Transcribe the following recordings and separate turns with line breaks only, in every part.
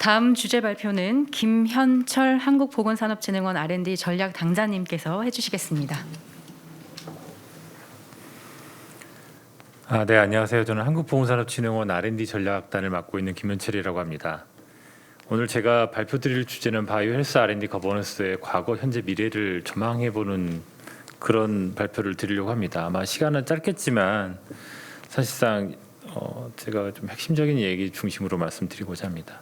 다음 주제 발표는 김현철 한국보건산업진흥원 R&D 전략 당자님께서 해주시겠습니다.
아, 네, 안녕하세요. 저는 한국보건산업진흥원 R&D 전략단을 맡고 있는 김현철이라고 합니다. 오늘 제가 발표드릴 주제는 바이오 헬스 R&D 거버넌스의 과거, 현재, 미래를 전망해 보는 그런 발표를 드리려고 합니다. 아마 시간은 짧겠지만 사실상 어, 제가 좀 핵심적인 얘기 중심으로 말씀드리고자 합니다.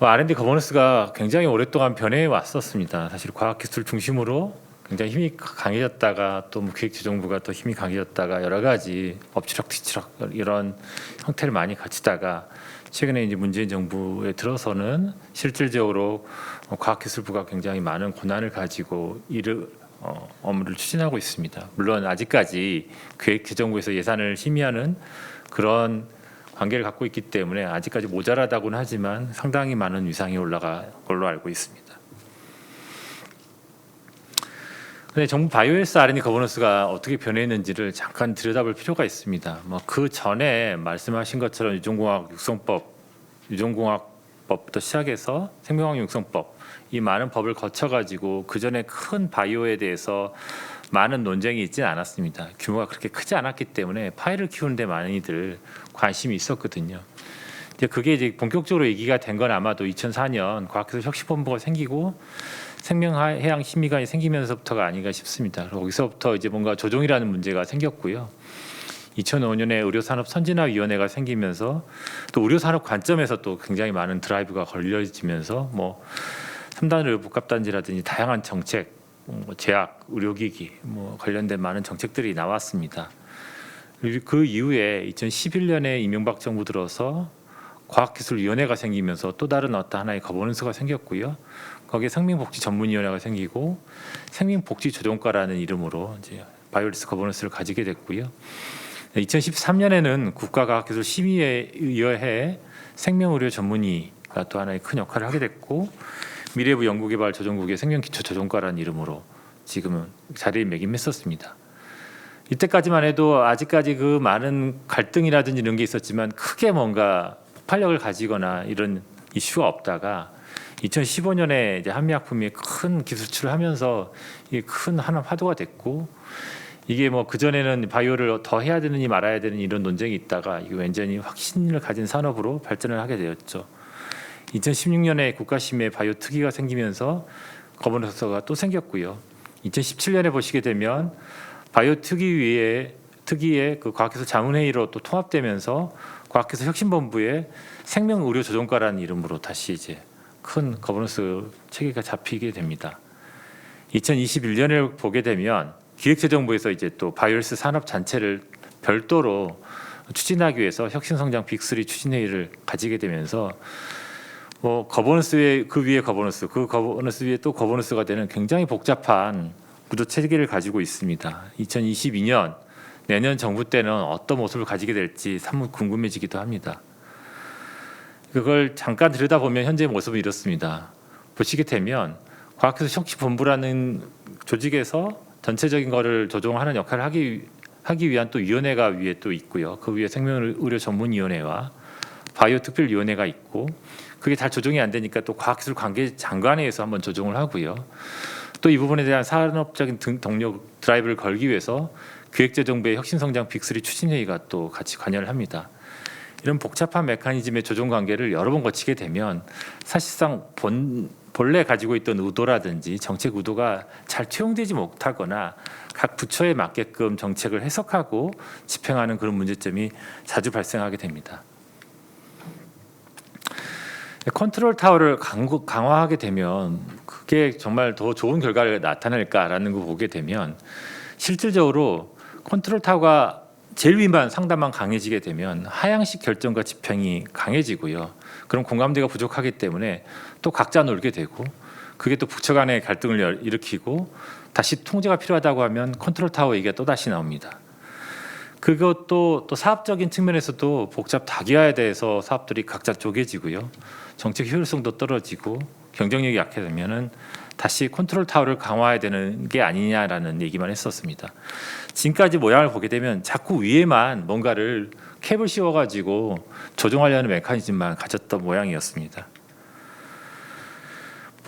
뭐 R&D 거버넌스가 굉장히 오랫동안 변해 왔었습니다. 사실 과학 기술 중심으로 굉장히 힘이 강해졌다가 또 뭐 기획재정부가 또 힘이 강해졌다가 여러 가지 엎치락 뒤치락 이런 형태를 많이 갖추다가 최근에 이제 문재인 정부에 들어서는 실질적으로 어, 과학기술부가 굉장히 많은 권한을 가지고 이를 어, 업무를 추진하고 있습니다. 물론 아직까지 기획재정부에서 예산을 심의하는 그런 관계를 갖고 있기 때문에 아직까지 모자라다고는 하지만 상당히 많은 위상이 올라가 걸로 알고 있습니다. 근데 정부 바이오헬스 R&D 거버넌스가 어떻게 변했는지를 잠깐 들여다볼 필요가 있습니다. 뭐 그 전에 말씀하신 것처럼 유전공학 육성법, 유전공학 법부터 시작해서 생명학적 육성법 이 많은 법을 거쳐가지고 그 전에 큰 바이오에 대해서 많은 논쟁이 있지는 않았습니다. 규모가 그렇게 크지 않았기 때문에 파일을 키우는데 많이들 관심이 있었거든요. 이제 그게 이제 본격적으로 얘기가 된 건 아마도 2004년 과학기술 혁신본부가 생기고 생명해양 심의관이 생기면서부터가 아닌가 싶습니다. 거기서부터 이제 뭔가 조종이라는 문제가 생겼고요. 2005년에 의료산업 선진화위원회가 생기면서 또 의료산업 관점에서 또 굉장히 많은 드라이브가 걸려지면서 뭐 3단 의료 복합단지라든지 다양한 정책, 뭐 제약, 의료기기 뭐 관련된 많은 정책들이 나왔습니다. 그 이후에 2011년에 이명박 정부 들어서 과학기술위원회가 생기면서 또 다른 어떤 하나의 거버넌스가 생겼고요. 거기에 생명복지 전문위원회가 생기고 생명복지조정과라는 이름으로 이제 바이오리스 거버넌스를 가지게 됐고요. 2013년에는 국가과학기술 심의위원회 생명의료 전문의가 또 하나의 큰 역할을 하게 됐고 미래부 연구개발 조정국의 생명기초조정과라는 이름으로 지금은 자리를 매김했었습니다. 이때까지만 해도 아직까지 그 많은 갈등이라든지 이런 게 있었지만 크게 뭔가 폭발력을 가지거나 이런 이슈가 없다가 2015년에 이제 한미약품이 큰 기술출을 하면서 큰 하나 화두가 됐고 이게 뭐 그 전에는 바이오를 더 해야 되느니 말아야 되는 이런 논쟁이 있다가 이게 완전히 확신을 가진 산업으로 발전을 하게 되었죠. 2016년에 국가심의 바이오 특위가 생기면서 거버넌스가 또 생겼고요. 2017년에 보시게 되면 바이오 특위 위에 특위의 그 과학기술 자문회의로 또 통합되면서 과학기술 혁신본부의 생명의료조정과라는 이름으로 다시 이제 큰 거버넌스 체계가 잡히게 됩니다. 2021년을 보게 되면 기획재정부에서 이제 또 바이오스 산업 잔체를 별도로 추진하기 위해서 혁신성장 빅3 추진회의를 가지게 되면서 뭐 거버넌스의 그 위에 거버넌스, 그 거버넌스 위에 또 거버넌스가 되는 굉장히 복잡한 구조 체계를 가지고 있습니다. 2022년 내년 정부 때는 어떤 모습을 가지게 될지 사뭇 궁금해지기도 합니다. 그걸 잠깐 들여다보면 현재 모습은 이렇습니다. 보시게 되면 과학기술 혁신본부라는 조직에서 전체적인 거를 조정하는 역할을 하기 하기 위한 또 위원회가 위에 또 있고요. 그 위에 생명의료 전문위원회와 바이오 특별위원회가 있고 그게 다 조정이 안 되니까 또 과학기술 관계 장관회에서 한번 조정을 하고요. 또 이 부분에 대한 산업적인 등, 동력 드라이브를 걸기 위해서 기획재정부의 혁신성장 빅3 추진회의가 또 같이 관여를 합니다. 이런 복잡한 메커니즘의 조정 관계를 여러 번 거치게 되면 사실상 본 본래 가지고 있던 의도라든지 정책 의도가 잘 투영되지 못하거나 각 부처에 맞게끔 정책을 해석하고 집행하는 그런 문제점이 자주 발생하게 됩니다. 컨트롤 타워를 강화하게 되면 그게 정말 더 좋은 결과를 나타낼까라는 거 보게 되면 실질적으로 컨트롤 타워가 제일 위만 상담만 강해지게 되면 하향식 결정과 집행이 강해지고요. 그럼 공감대가 부족하기 때문에 또 각자 놀게 되고 그게 또 부처 간의 갈등을 일으키고 다시 통제가 필요하다고 하면 컨트롤 타워 얘기가 또 다시 나옵니다. 그것도 또 사업적인 측면에서도 복잡 다기화에 대해서 사업들이 각자 쪼개지고요. 정책 효율성도 떨어지고 경쟁력이 약해지면은 다시 컨트롤 타워를 강화해야 되는 게 아니냐라는 얘기만 했었습니다. 지금까지 모양을 보게 되면 자꾸 위에만 뭔가를 캡을 씌워가지고 조종하려는 메커니즘만 가졌던 모양이었습니다.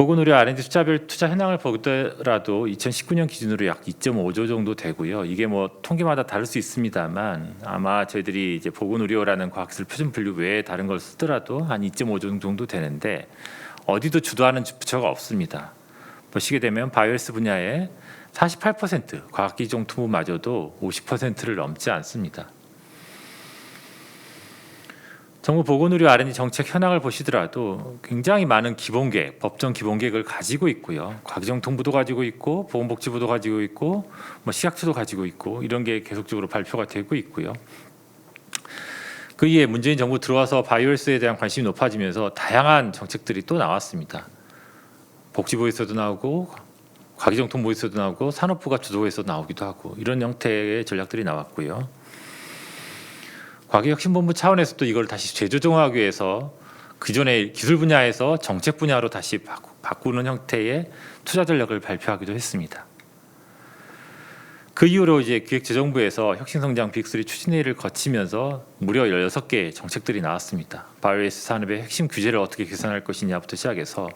보건의료 R&D 투자별 투자 현황을 보더라도 2019년 기준으로 약 2.5조 정도 되고요. 이게 뭐 통계마다 다를 수 있습니다만 아마 저희들이 이제 보건의료라는 과학기술 표준 분류 외에 다른 걸 쓰더라도 한 2.5조 정도 되는데 어디도 주도하는 부처가 없습니다. 보시게 되면 바이오스 분야에 48% 과학기종 투자마저도 50%를 넘지 않습니다. 정부 보건의료 R&D 정책 현황을 보시더라도 굉장히 많은 기본계획, 법정 기본계획을 가지고 있고요. 과기정통부도 가지고 있고 보건복지부도 가지고 있고 뭐 시학처도 가지고 있고 이런 게 계속적으로 발표가 되고 있고요. 그 이에 문재인 정부 들어와서 바이오헬스에 대한 관심이 높아지면서 다양한 정책들이 또 나왔습니다. 복지부에서도 나오고 과기정통부에서도 나오고 산업부가 주도해서 나오기도 하고 이런 형태의 전략들이 나왔고요. 과기혁신본부 차원에서도 이걸 다시 재조정하기 위해서 기존의 기술 분야에서 정책 분야로 다시 바꾸- 바꾸는 형태의 투자 전략을 발표하기도 했습니다. 그 이후로 이제 기획재정부에서 혁신성장 빅3 추진회의를 거치면서 무려 16개 정책들이 나왔습니다. 바이오에스 산업의 핵심 규제를 어떻게 개선할 것이냐부터 시작해서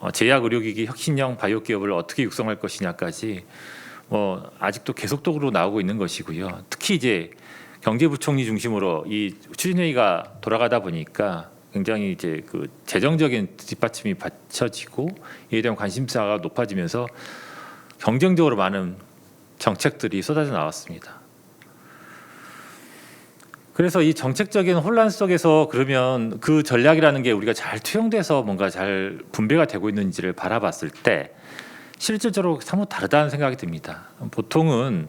어, 제약 의료기기 혁신형 바이오 기업을 어떻게 육성할 것이냐까지 뭐 아직도 계속적으로 나오고 있는 것이고요. 특히 이제 경제부총리 중심으로 이 추진회의가 돌아가다 보니까 굉장히 이제 그 재정적인 뒷받침이 받쳐지고 이에 대한 관심사가 높아지면서 경쟁적으로 많은 정책들이 쏟아져 나왔습니다. 그래서 이 정책적인 혼란 속에서 그러면 그 전략이라는 게 우리가 잘 투영돼서 뭔가 잘 분배가 되고 있는지를 바라봤을 때 실질적으로 사뭇 다르다는 생각이 듭니다. 보통은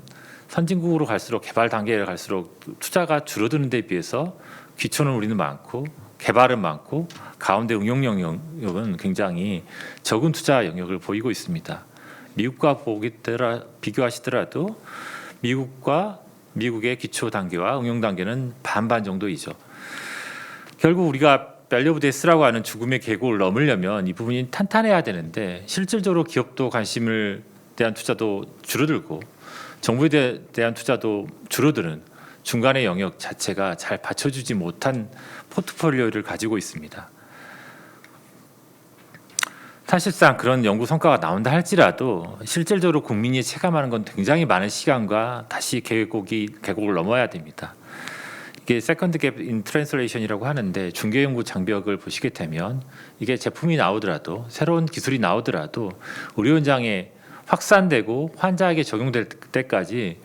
선진국으로 갈수록 개발 단계를 갈수록 투자가 줄어드는 데 비해서 기초는 우리는 많고 개발은 많고 가운데 응용 영역은 굉장히 적은 투자 영역을 보이고 있습니다. 미국과 보기더라 비교하시더라도 미국과 미국의 기초 단계와 응용 단계는 반반 정도이죠. 결국 우리가 밸류브데스라고 하는 죽음의 계곡을 넘으려면 이 부분이 탄탄해야 되는데 실질적으로 기업도 관심을 대한 투자도 줄어들고 정부에 대- 대한 투자도 줄어드는 중간의 영역 자체가 잘 받쳐주지 못한 포트폴리오를 가지고 있습니다. 사실상 그런 연구 성과가 나온다 할지라도 실질적으로 국민이 체감하는 건 굉장히 많은 시간과 다시 계곡이 계곡을 넘어야 됩니다. 이게 세컨드 갭 인 트랜슬레이션이라고 하는데 중개 연구 장벽을 보시게 되면 이게 제품이 나오더라도 새로운 기술이 나오더라도 의료 현장에 확산되고 환자에게 적용될 때까지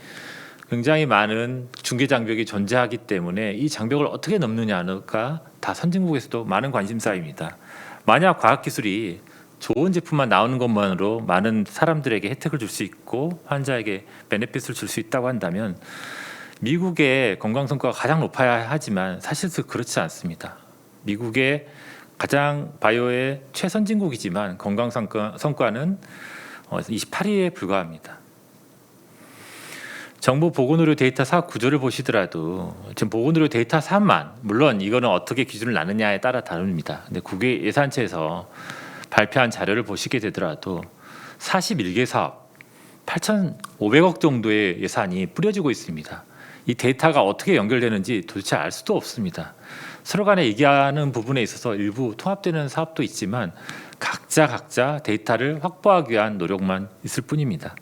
굉장히 많은 중개 장벽이 존재하기 때문에 이 장벽을 어떻게 넘느냐가 다 선진국에서도 많은 관심사입니다. 만약 과학 기술이 좋은 제품만 나오는 것만으로 많은 사람들에게 혜택을 줄 수 있고 환자에게 베네핏을 줄 수 있다고 한다면 미국의 건강 성과가 가장 높아야 하지만 사실 그렇지 않습니다. 미국의 가장 바이오의 최선진국이지만 건강 성과, 성과는 28위에 불과합니다. 정부 보건의료 데이터 사업 구조를 보시더라도 지금 보건의료 데이터 사업만 물론 이거는 어떻게 기준을 나느냐에 따라 다릅니다. 근데 국외 예산처에서 발표한 자료를 보시게 되더라도 41개 사업 8,500억 정도의 예산이 뿌려지고 있습니다. 이 데이터가 어떻게 연결되는지 도대체 알 수도 없습니다. 서로 간에 얘기하는 부분에 있어서 일부 통합되는 사업도 있지만 각자 각자 데이터를 확보하기 위한 노력만 있을 뿐입니다.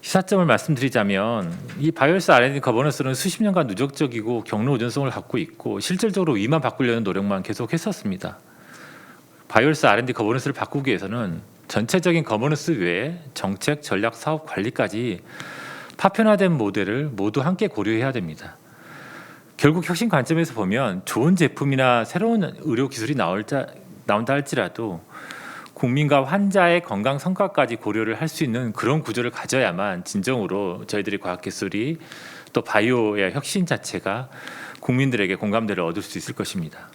시사점을 말씀드리자면 이 바이오스 R&D 거버넌스는 수십 년간 누적적이고 경로 의존성을 갖고 있고 실질적으로 위만 바꾸려는 노력만 계속했었습니다. 바이오스 R&D 거버넌스를 바꾸기 위해서는 전체적인 거버넌스 외에 정책, 전략, 사업 관리까지 파편화된 모델을 모두 함께 고려해야 됩니다. 결국 혁신 관점에서 보면 좋은 제품이나 새로운 의료 기술이 나올 자, 나온다 할지라도 국민과 환자의 건강 성과까지 고려를 할 수 있는 그런 구조를 가져야만 진정으로 저희들이 과학 기술이 또 바이오의 혁신 자체가 국민들에게 공감대를 얻을 수 있을 것입니다.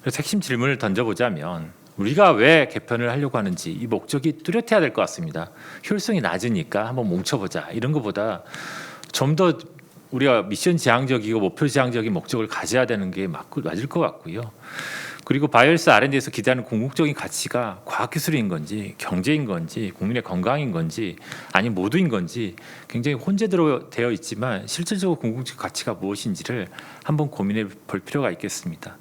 그래서 핵심 질문을 던져보자면 우리가 왜 개편을 하려고 하는지 이 목적이 뚜렷해야 될 것 같습니다. 효율성이 낮으니까 한번 뭉쳐보자 이런 것보다 좀 더 우리가 미션 지향적이고 목표 지향적인 목적을 가져야 되는 게 맞, 맞을 것 같고요. 그리고 바이오헬스 R&D에서 기대하는 궁극적인 가치가 과학기술인 건지 경제인 건지 국민의 건강인 건지 아니 모두인 건지 굉장히 혼재되어 되어 있지만 실질적으로 궁극적 가치가 무엇인지를 한번 고민해 볼 필요가 있겠습니다.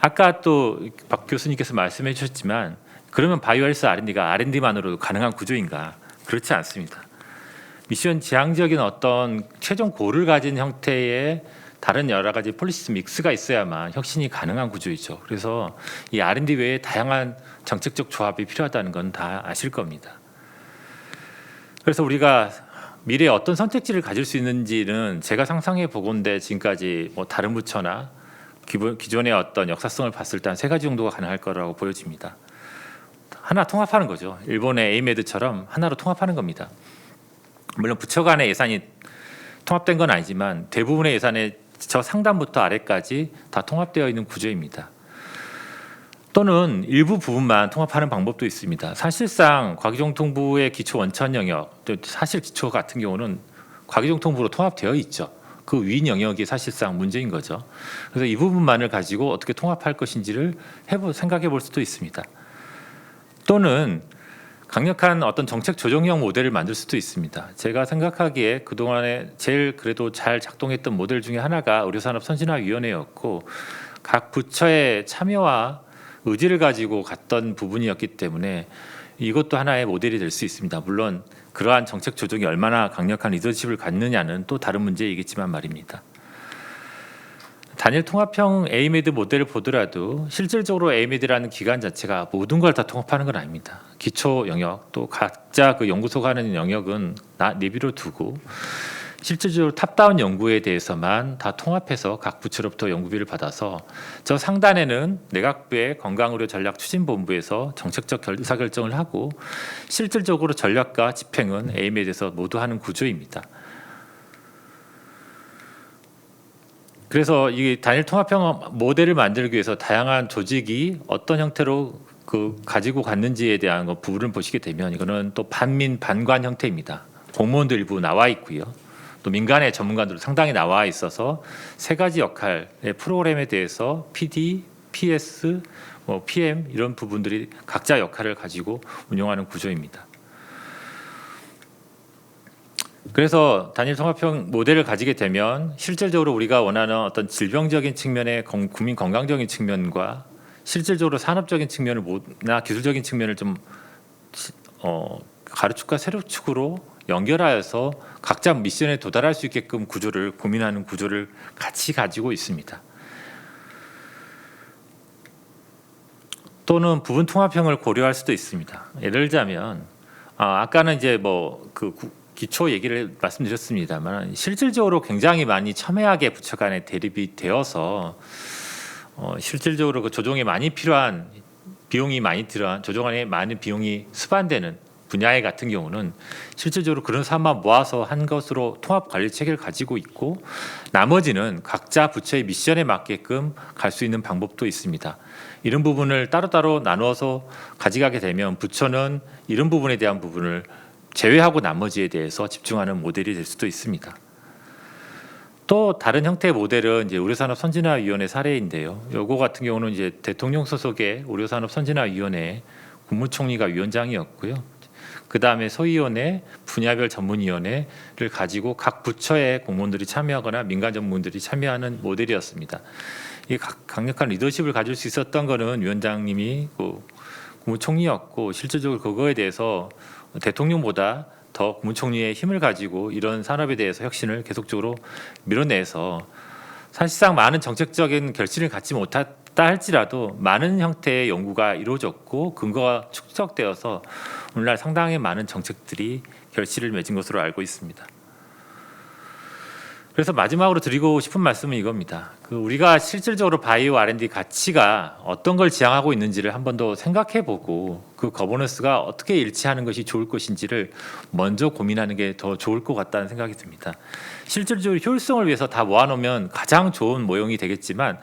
아까 또 박 교수님께서 말씀해 주셨지만 그러면 바이오헬스 R&D가 R&D만으로도 가능한 구조인가? 그렇지 않습니다. 미션 지향적인 어떤 최종 고를 가진 형태의 다른 여러 가지 폴리시 믹스가 있어야만 혁신이 가능한 구조이죠. 그래서 이 R&D 외에 다양한 정책적 조합이 필요하다는 건 다 아실 겁니다. 그래서 우리가 미래에 어떤 선택지를 가질 수 있는지는 제가 상상해 보건데 지금까지 뭐 다른 부처나 기본, 기존의 어떤 역사성을 봤을 때 한 세 가지 정도가 가능할 거라고 보여집니다. 하나 통합하는 거죠. 일본의 에이메드처럼 하나로 통합하는 겁니다. 물론 부처 간의 예산이 통합된 건 아니지만 대부분의 예산의 저 상단부터 아래까지 다 통합되어 있는 구조입니다. 또는 일부 부분만 통합하는 방법도 있습니다. 사실상 과기정통부의 기초 원천 영역, 또 사실 기초 같은 경우는 과기정통부로 통합되어 있죠. 그위 영역이 사실상 문제인 거죠. 그래서 이 부분만을 가지고 어떻게 통합할 것인지를 해보 생각해 볼 수도 있습니다. 또는 강력한 어떤 정책 조정형 모델을 만들 수도 있습니다. 제가 생각하기에 그동안에 제일 그래도 잘 작동했던 모델 중에 하나가 의료산업 선진화위원회였고 각 부처의 참여와 의지를 가지고 갔던 부분이었기 때문에 이것도 하나의 모델이 될 수 있습니다. 물론 그러한 정책 조정이 얼마나 강력한 리더십을 갖느냐는 또 다른 문제이겠지만 말입니다. 단일 통합형 에이메드 모델을 보더라도 실질적으로 에이메드라는 기관 자체가 모든 걸 다 통합하는 건 아닙니다. 기초 영역 또 각자 그 연구소가 하는 영역은 나 내비로 두고 실질적으로 탑다운 연구에 대해서만 다 통합해서 각 부처로부터 연구비를 받아서 저 상단에는 내각부의 건강의료 전략 추진본부에서 정책적 결- 의사결정을 하고 실질적으로 전략과 집행은 에이메드에서 모두 하는 구조입니다. 그래서 이 단일 통합형 모델을 만들기 위해서 다양한 조직이 어떤 형태로 그 가지고 갔는지에 대한 거 부분을 보시게 되면 이거는 또 반민 반관 형태입니다. 공무원들 일부 나와 있고요. 또 민간의 전문가들 상당히 나와 있어서 세 가지 역할의 프로그램에 대해서 PD, PS, 뭐 PM 이런 부분들이 각자 역할을 가지고 운영하는 구조입니다. 그래서 단일 통합형 모델을 가지게 되면 실질적으로 우리가 원하는 어떤 질병적인 측면의 건- 국민 건강적인 측면과 실질적으로 산업적인 측면을 모나 기술적인 측면을 좀 시- 어, 가로축과 세로축으로 연결하여서 각자 미션에 도달할 수 있게끔 구조를 고민하는 구조를 같이 가지고 있습니다. 또는 부분 통합형을 고려할 수도 있습니다. 예를 들자면 아, 아까는 이제 뭐 그 기초 얘기를 말씀드렸습니다만 실질적으로 굉장히 많이 첨예하게 부처 간에 대립이 되어서 어, 실질적으로 그 조정에 많이 필요한 비용이 많이 들어간 조정안에 많은 비용이 수반되는 분야에 같은 경우는 실질적으로 그런 사람만 모아서 한 것으로 통합 관리 체계를 가지고 있고 나머지는 각자 부처의 미션에 맞게끔 갈 수 있는 방법도 있습니다. 이런 부분을 따로따로 나누어서 가져가게 되면 부처는 이런 부분에 대한 부분을 제외하고 나머지에 대해서 집중하는 모델이 될 수도 있습니다. 또 다른 형태의 모델은 이제 의료산업 선진화 위원회 사례인데요. 요거 같은 경우는 이제 대통령 소속의 의료산업 선진화 위원회 국무총리가 위원장이었고요. 그 다음에 소위원회, 분야별 전문위원회를 가지고 각 부처의 공무원들이 참여하거나 민간 전문들이 참여하는 모델이었습니다. 이 각- 강력한 리더십을 가질 수 있었던 거는 위원장님이 그 국무총리였고 실질적으로 그거에 대해서 대통령보다 더 국무총리의 힘을 가지고 이런 산업에 대해서 혁신을 계속적으로 밀어내서 사실상 많은 정책적인 결실을 갖지 못했다 할지라도 많은 형태의 연구가 이루어졌고 근거가 축적되어서 오늘날 상당히 많은 정책들이 결실을 맺은 것으로 알고 있습니다. 그래서 마지막으로 드리고 싶은 말씀은 이겁니다. 그 우리가 실질적으로 바이오 R&D 가치가 어떤 걸 지향하고 있는지를 한 번 더 생각해 보고 그 거버넌스가 어떻게 일치하는 것이 좋을 것인지를 먼저 고민하는 게 더 좋을 것 같다는 생각이 듭니다. 실질적으로 효율성을 위해서 다 모아놓으면 가장 좋은 모형이 되겠지만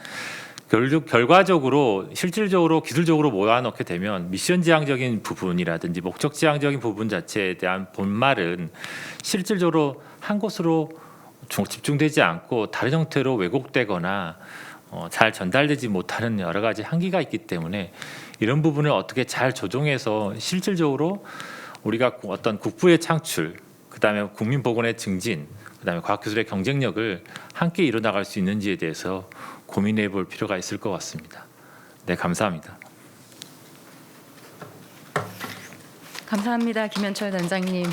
결과적으로 실질적으로 기술적으로 모아놓게 되면 미션 지향적인 부분이라든지 목적 지향적인 부분 자체에 대한 본말은 실질적으로 한 곳으로 중- 집중되지 않고 다른 형태로 왜곡되거나 어, 잘 전달되지 못하는 여러 가지 한계가 있기 때문에 이런 부분을 어떻게 잘 조정해서 실질적으로 우리가 어떤 국부의 창출, 그다음에 국민 보건의 증진, 그다음에 과학기술의 경쟁력을 함께 이뤄나갈 수 있는지에 대해서 고민해 볼 필요가 있을 것 같습니다. 네, 감사합니다.
감사합니다. 김현철 단장님.